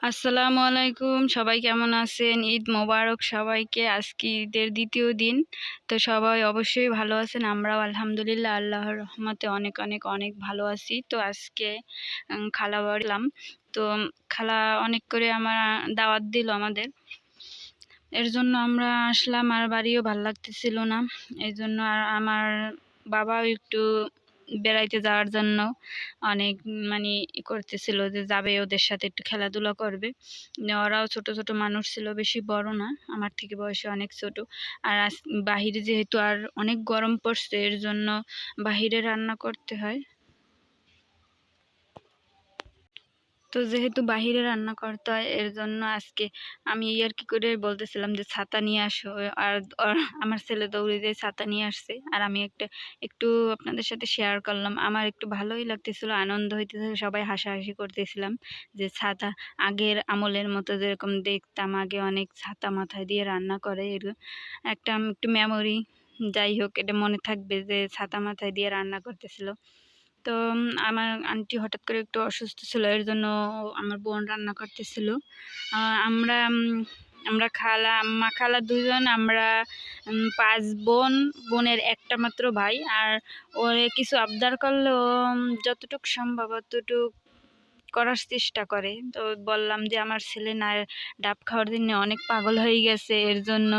আসসালামু আলাইকুম। সবাই কেমন আছেন? ঈদ মোবারক সবাইকে। আজকে ঈদের দ্বিতীয় দিন, তো সবাই অবশ্যই ভালো আছেন। আমরাও আলহামদুলিল্লাহ আল্লাহর রহমতে অনেক অনেক অনেক ভালো আছি। তো আজকে খালা বাড়লাম। তো খালা অনেক করে আমার দাওয়াত দিল আমাদের। এর জন্য আমরা আসলাম, আর বাড়িও ভালো লাগতেছিল না। এই জন্য আর আমার বাবাও একটু বেড়াইতে যাওয়ার জন্য অনেক মানে করতেছিল যে যাবে ওদের সাথে একটু খেলাধুলা করবে। ওরাও ছোট ছোট মানুষ ছিল, বেশি বড় না, আমার থেকে বয়সে অনেক ছোট। আর বাহিরে যেহেতু আর অনেক গরম পড়ছে, এর জন্য বাহিরে রান্না করতে হয়। তো যেহেতু বাহিরে রান্না করতে হয়, এর জন্য আজকে আমি এই আর কি করে বলতেছিলাম যে ছাতা নিয়ে আসো। আর আমার ছেলে দৌড়ে দিয়ে ছাতা নিয়ে আসছে। আর আমি একটা একটু আপনাদের সাথে শেয়ার করলাম। আমার একটু ভালোই লাগতেছিল, আনন্দ হইতেছিল সবাই হাসাহাসি করতেছিলাম যে ছাতা আগের আমলের মতো যেরকম দেখতাম, আগে অনেক ছাতা মাথায় দিয়ে রান্না করে। এরকম একটা একটু মেমোরি যাই হোক, এটা মনে থাকবে যে ছাতা মাথায় দিয়ে রান্না করতেছিল। তো আমার আন্টি হঠাৎ করে একটু অসুস্থ ছিল, এর জন্য আমার বোন রান্না করতেছিল। আমরা আমরা খালা আম্মা খালা দুজন আমরা পাঁচ বোন, বোনের একটা মাত্র ভাই, আর ওরে কিছু আবদার করলেও যতটুক সম্ভব, অতটুক করার চেষ্টা করে। তো বললাম যে, আমার ছেলে না, ডাব খাওয়ার জন্য অনেক পাগল হয়ে গেছে, এর জন্য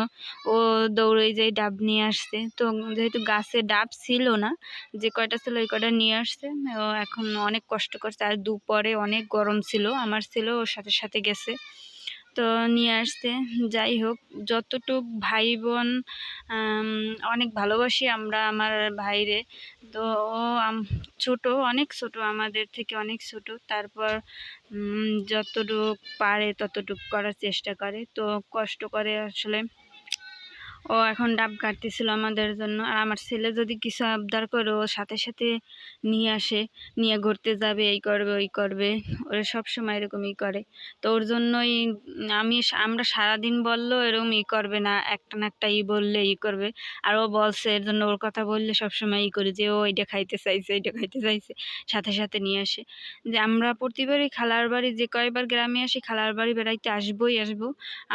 ও দৌড়ে যেয়ে ডাব নিয়ে আসছে। তো যেহেতু গাছে ডাব ছিল না, যে কয়টা ছিল ওই কয়টা নিয়ে আসছে। ও এখন অনেক কষ্ট করছে। আর দুপরে অনেক গরম ছিল। আমার ছিল ওর সাথে সাথে গেছে। তো নিয়ে আসতে। যাই হোক, যতটুক ভাই বোন অনেক ভালোবাসি আমরা আমার ভাইরে। তো ও ছোট, অনেক ছোট, আমাদের থেকে অনেক ছোট। তারপর যতটুক পারে ততটুক করার চেষ্টা করে। তো কষ্ট করে আসলে ও এখন ডাব কাটতেছিল আমাদের জন্য। আর আমার ছেলে যদি কিছু আবদার করে, ও সাথে সাথে নিয়ে আসে, নিয়ে ঘুরতে যাবে, এই করবে, ওই করবে। ওরা সব সময় এরকমই করে। তো ওর জন্যই আমি আমরা সারাদিন বললেও এরকম ই করবে না, একটা না একটা ই বললে ই করবে। আর ও বলছে, এর জন্য ওর কথা বললে সব সময় ই করি যে, ও এইটা খাইতে চাইছে, এইটা খাইতে চাইছে, সাথে সাথে নিয়ে আসে। যে আমরা প্রতিবারই খালার বাড়ি, যে কয়বার গ্রামে আসি, খালার বাড়ি বেড়াইতে আসবোই আসব।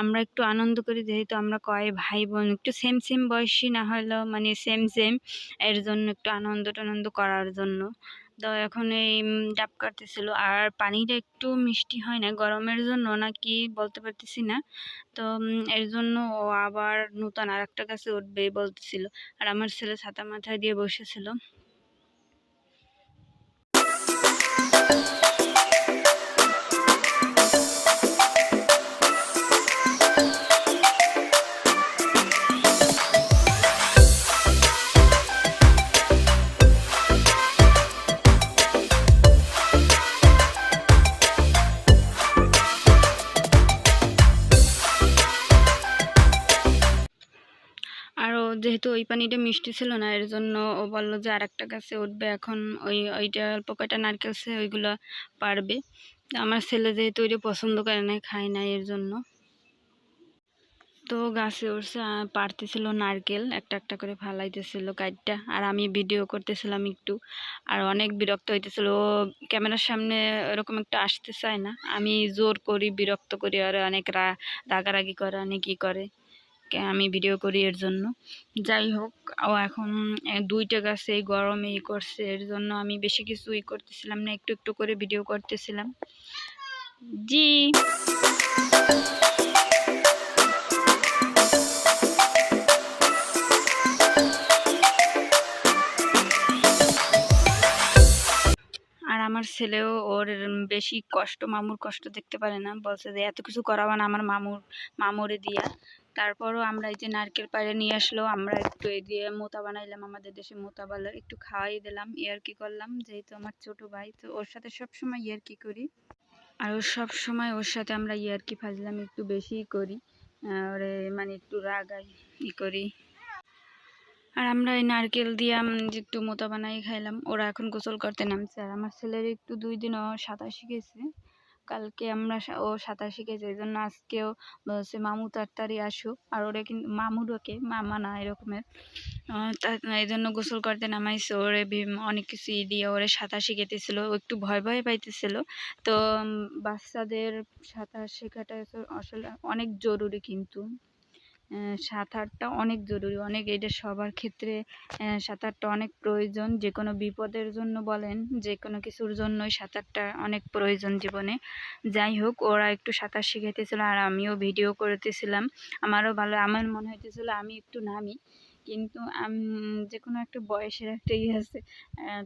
আমরা একটু আনন্দ করি, যেহেতু আমরা কয় ভাই বোন একটু সেম সেম বয়সী না হলেও মানে সেম সেম এর জন্য একটু আনন্দ টানন্দ করার জন্য। তো এখন এই ডাব কাটতেছিল। আর পানিটা একটু মিষ্টি হয় না, গরমের জন্য নাকি বলতে পারতেছি না। তো এর জন্য ও আবার নতুন আর একটা গাছে উঠবে বলতেছিল। আর আমার ছেলে ছাতা মাথায় দিয়ে বসেছিল। যেহেতু ওই পানিটা মিষ্টি ছিল না এর জন্য ও বলল যে আরেকটা গাছে উঠবে, এখন ওই, ওইটা অল্প কয়টা নারকেল আছে, ওইগুলো পারবে। আমার ছেলে যেহেতু ওইটা পছন্দ করে না খায় না এর জন্য তো গাছে উঠছে পারতেছিল নারকেল, একটা একটা করে ফালাইতেছিল কাইটটা, আর আমি ভিডিও করতেছিলাম একটু, আর অনেক বিরক্ত হইতেছিল। ও ক্যামেরার সামনে এরকম একটা আসতে চায় না, আমি জোর করি, বিরক্ত করি, আর অনেক রাগারাগি করে, অনেক ই করে। আমি ভিডিও করি এর জন্য। যাই হোক ও এখন দুইটা গাছে এই গরমে ই করছে, এর জন্য আমি বেশি কিছু ই করতেছিলাম না, একটু একটু করে ভিডিও করতেছিলাম। জি। আমার ছেলেও ওর বেশি কষ্ট, মামুর কষ্ট দেখতে পারে না। বলছে যে, এত কিছু করাবা না আমার মামুর, মামুরে দিয়া। তারপরও আমরা এই যে নারকেল পাড়ে নিয়ে আসলো, আমরা একটু এই দিয়ে মোতা বানাইলাম, আমাদের দেশে মোতা বলে, একটু খাওয়াই দিলাম, ইয়ার্কি করলাম, যেহেতু আমার ছোট ভাই, তো ওর সাথে সব সময় ইয়ার্কি করি। আর ওর সব সময় ওর সাথে আমরা ইয়ার্কি ফাজলাম একটু বেশিই করি ওরে মানে একটু রাগাই ই করি। আর আমরা এই নারকেল দিয়ে যে একটু মোতা বানাই খাইলাম, ওরা এখন গোসল করতে নামছে। আর আমার ছেলের একটু দুই দিনও সাঁতার শিখেছে কালকে আমরা ও সাঁতার শিখেছে। এই জন্য আজকেও বলছে মামু তাড়াতাড়ি আসুক। আর ওরে কিন্তু মামু ডোকে মামা না এরকমের। এই জন্য গোসল করতে নামাইছে। ওরে অনেক কিছু ই দিয়ে ওরে সাঁতার শিখেতেছিল একটু ভয় ভয় পাইতেছিল। তো বাচ্চাদের সাঁতার শেখাটা আসলে অনেক জরুরি কিন্তু। সাঁতারটা অনেক জরুরি। অনেক এটা সবার ক্ষেত্রে সাঁতারটা অনেক প্রয়োজন। যে কোনো বিপদের জন্য বলেন যে কোনো কিছুর জন্যই সাঁতারটা অনেক প্রয়োজন জীবনে। যাই হোক, ওরা একটু সাঁতার শিখাইতেছিল আর আমিও ভিডিও করতেছিলাম। আমারও ভালো, আমার মনে হইতেছিল আমি একটু নামি। কিন্তু যে কোনো একটা বয়সের একটা ইয়ে আছে।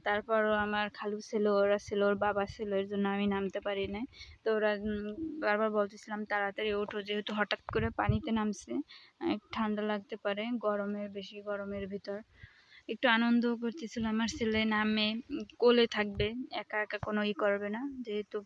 তারপরও আমার খালু ছিল, ওরা ছিল, ওর বাবা ছিল, এর জন্য আমি নামতে পারি নাই। তো ওরা বারবার বলতেছিলাম, তাড়াতাড়ি ওঠো, যেহেতু হঠাৎ করে পানিতে নামছে ঠান্ডা লাগতে পারে, গরমের, বেশি গরমের ভিতর। একটু আনন্দও করতেছিল আমার ছেলে নামে, কোলে থাকবে, একা একা কোনো ই করবে না, যেহেতু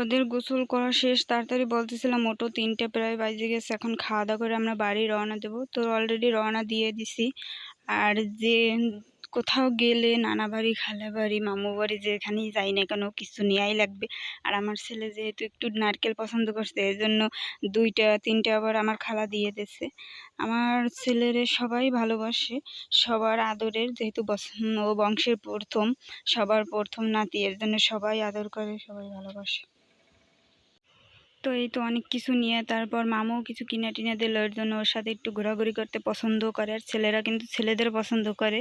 ওদের গোসল করা শেষ, তাড়াতাড়ি বলতেছিলাম ওটো তিনটে প্রায় বাজে গেছে, এখন খাওয়া দাওয়া করে আমরা বাড়ি রওনা দেবো। তো অলরেডি রওনা দিয়ে দিছি। আর যে কোথাও গেলে, নানা বাড়ি, খালা বাড়ি, মামু বাড়ি, যেখানেই যাই না কেন, কিছু নেয়াই লাগবে। আর আমার ছেলে যেহেতু একটু নারকেল পছন্দ করছে এই জন্য দুইটা, তিনটা আবার আমার খালা দিয়ে দিছে আমার ছেলেরে সবাই ভালোবাসে, সবার আদরের, যেহেতু ও বংশের প্রথম, সবার প্রথম নাতি, এর জন্য সবাই আদর করে, সবাই ভালোবাসে। তো এই তো অনেক কিছু নিয়ে তারপর মামাও কিছু কিনে টিনে দিল। এর জন্য ওর সাথে একটু ঘোরাঘুরি করতে পছন্দ করে আর ছেলেরা কিন্তু ছেলেদের পছন্দ করে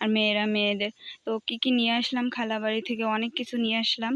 আর মেয়েরা মেয়েদের। তো কি কি নিয়ে আসলাম? খালা বাড়ি থেকে অনেক কিছু নিয়ে আসলাম।